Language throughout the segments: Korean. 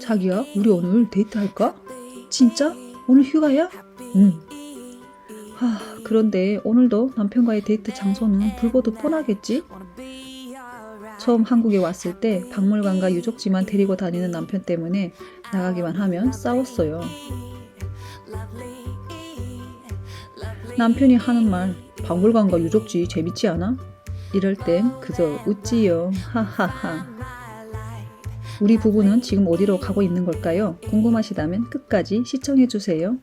자기야, 우리 오늘 데이트 할까? 진짜? 오늘 휴가야? 응. 하, 그런데 오늘도 남편과의 데이트 장소는 불보듯 뻔하겠지? 처음 한국에 왔을 때 박물관과 유적지만 데리고 다니는 남편 때문에 나가기만 하면 싸웠어요. 남편이 하는 말, 박물관과 유적지 재밌지 않아? 이럴 땐 그저 웃지요. 하하하. 우리 부부는 지금 어디로 가고 있는 걸까요? 궁금하시다면 끝까지 시청해주세요.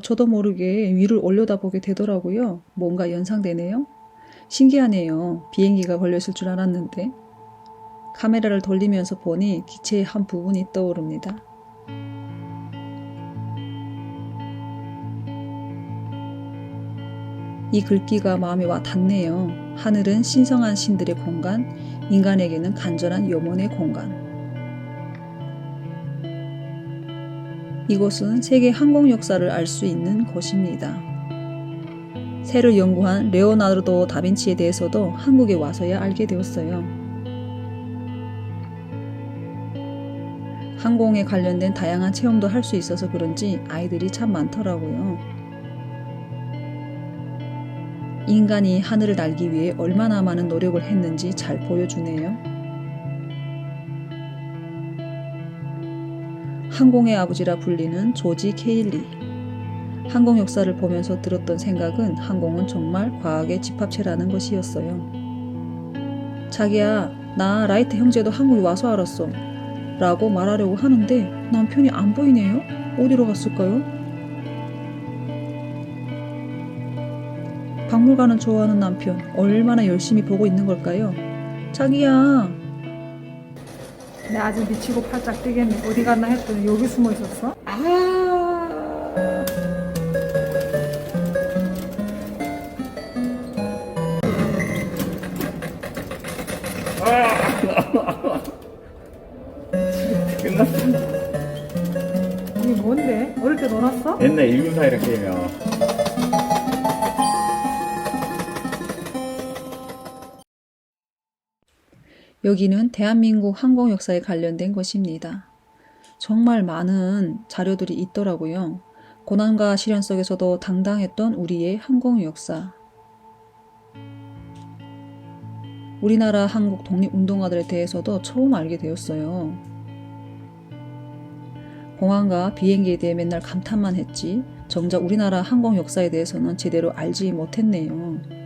저도 모르게 위를 올려다보게 되더라고요. 뭔가 연상되네요. 신기하네요. 비행기가 걸렸을 줄 알았는데. 카메라를 돌리면서 보니 기체의 한 부분이 떠오릅니다. 이 글귀가 마음에 와 닿네요. 하늘은 신성한 신들의 공간, 인간에게는 간절한 염원의 공간. 이곳은 세계 항공 역사를 알 수 있는 곳입니다. 새를 연구한 레오나르도 다빈치에 대해서도 한국에 와서야 알게 되었어요. 항공에 관련된 다양한 체험도 할 수 있어서 그런지 아이들이 참 많더라고요. 인간이 하늘을 날기 위해 얼마나 많은 노력을 했는지 잘 보여주네요. 항공의 아버지라 불리는 조지 케일리. 항공 역사를 보면서 들었던 생각은 항공은 정말 과학의 집합체라는 것이었어요. 자기야, 나 라이트 형제도 한국에 와서 알았어. 라고 말하려고 하는데 남편이 안 보이네요? 어디로 갔을까요? 박물관을 좋아하는 남편, 얼마나 열심히 보고 있는 걸까요? 자기야, 나 아주 미치고 팔짝 뛰겠네. 어디 갔나 했더니 여기 숨어 있었어. 아. 끝났어. 이게 뭔데? 어릴 때 놀았어? 옛날 194 이렇게 하면 여기는 대한민국 항공 역사에 관련된 곳입니다. 정말 많은 자료들이 있더라고요. 고난과 시련 속에서도 당당했던 우리의 항공 역사. 우리나라 한국 독립운동가들에 대해서도 처음 알게 되었어요. 공항과 비행기에 대해 맨날 감탄만 했지, 정작 우리나라 항공 역사에 대해서는 제대로 알지 못했네요.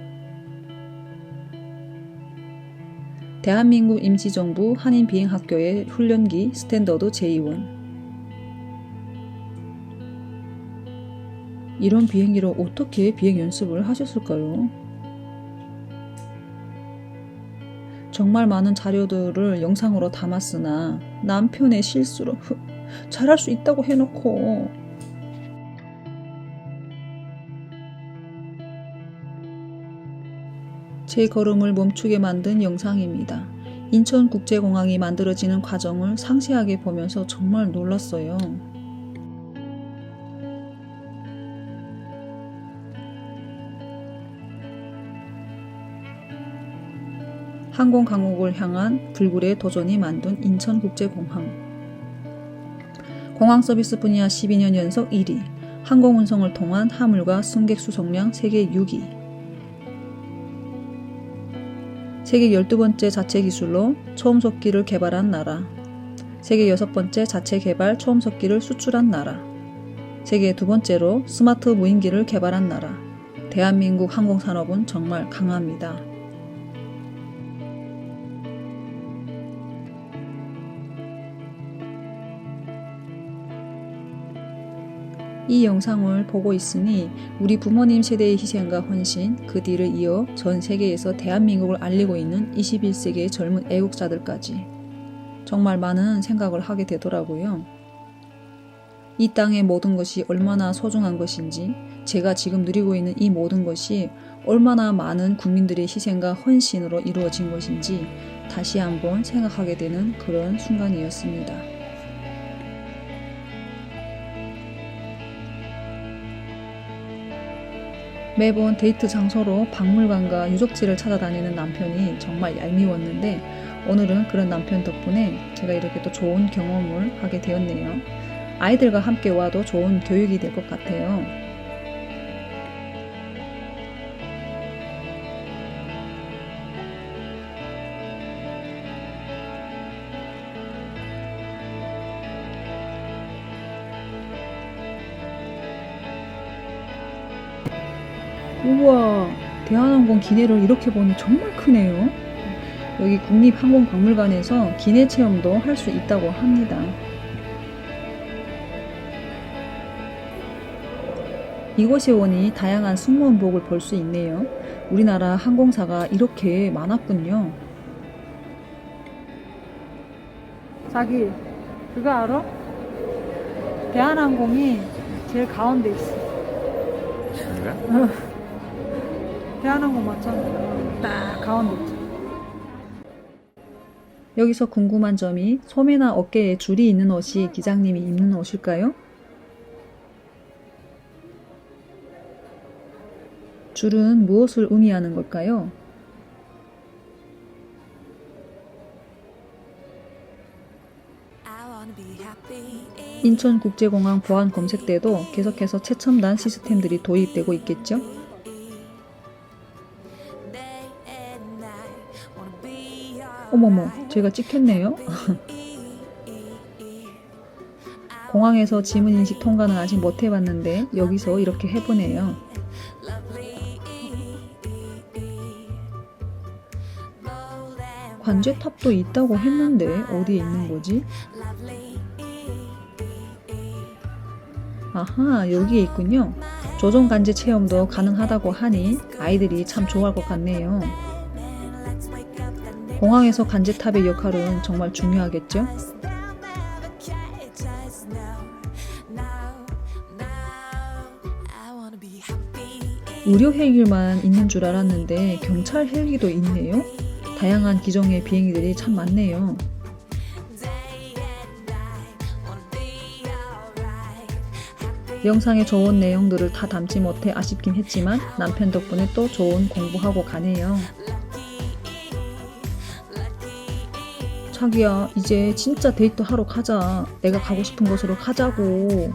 대한민국 임시정부 한인비행학교의 훈련기 스탠더드 제2원 이런 비행기로 어떻게 비행 연습을 하셨을까요? 정말 많은 자료들을 영상으로 담았으나 남편의 실수로 흑, 잘할 수 있다고 해놓고 제 걸음을 멈추게 만든 영상입니다. 인천국제공항이 만들어지는 과정을 상세하게 보면서 정말 놀랐어요. 항공 강국을 향한 불굴의 도전이 만든 인천국제공항. 공항 서비스 분야 12년 연속 1위, 항공 운송을 통한 화물과 승객 수송량 세계 6위, 세계 12번째 자체 기술로 초음속기를 개발한 나라. 세계 여섯 번째 자체 개발 초음속기를 수출한 나라. 세계 두 번째로 스마트 무인기를 개발한 나라. 대한민국 항공산업은 정말 강합니다. 이 영상을 보고 있으니 우리 부모님 세대의 희생과 헌신, 그 뒤를 이어 전 세계에서 대한민국을 알리고 있는 21세기의 젊은 애국자들까지 정말 많은 생각을 하게 되더라고요. 이 땅의 모든 것이 얼마나 소중한 것인지, 제가 지금 누리고 있는 이 모든 것이 얼마나 많은 국민들의 희생과 헌신으로 이루어진 것인지 다시 한번 생각하게 되는 그런 순간이었습니다. 매번 데이트 장소로 박물관과 유적지를 찾아다니는 남편이 정말 얄미웠는데 오늘은 그런 남편 덕분에 제가 이렇게 또 좋은 경험을 하게 되었네요. 아이들과 함께 와도 좋은 교육이 될 것 같아요. 우와, 대한항공 기내를 이렇게 보니 정말 크네요. 여기 국립항공박물관에서 기내 체험도 할 수 있다고 합니다. 이곳에 오니 다양한 승무원복을 볼 수 있네요. 우리나라 항공사가 이렇게 많았군요. 자기 그거 알아? 대한항공이 제일 가운데 있어. 그래? 대한항공 맞잖아. 딱 가운데 있지. 여기서 궁금한 점이 소매나 어깨에 줄이 있는 옷이 기장님이 입는 옷일까요? 줄은 무엇을 의미하는 걸까요? 인천국제공항 보안 검색 때도 계속해서 최첨단 시스템들이 도입되고 있겠죠? 어머머, 제가 찍혔네요. 공항에서 지문 인식 통과는 아직 못 해봤는데 여기서 이렇게 해보네요. 관제탑도 있다고 했는데 어디에 있는 거지? 아하, 여기에 있군요. 조종 관제 체험도 가능하다고 하니 아이들이 참 좋아할 것 같네요. 공항에서 관제탑의 역할은 정말 중요하겠죠? 의료 헬기만 있는 줄 알았는데 경찰 헬기도 있네요. 다양한 기종의 비행기들이 참 많네요. 영상에 좋은 내용들을 다 담지 못해 아쉽긴 했지만 남편 덕분에 또 좋은 공부하고 가네요. 자기야, 이제 진짜 데이트 하러 가자. 내가 가고 싶은 곳으로 가자고.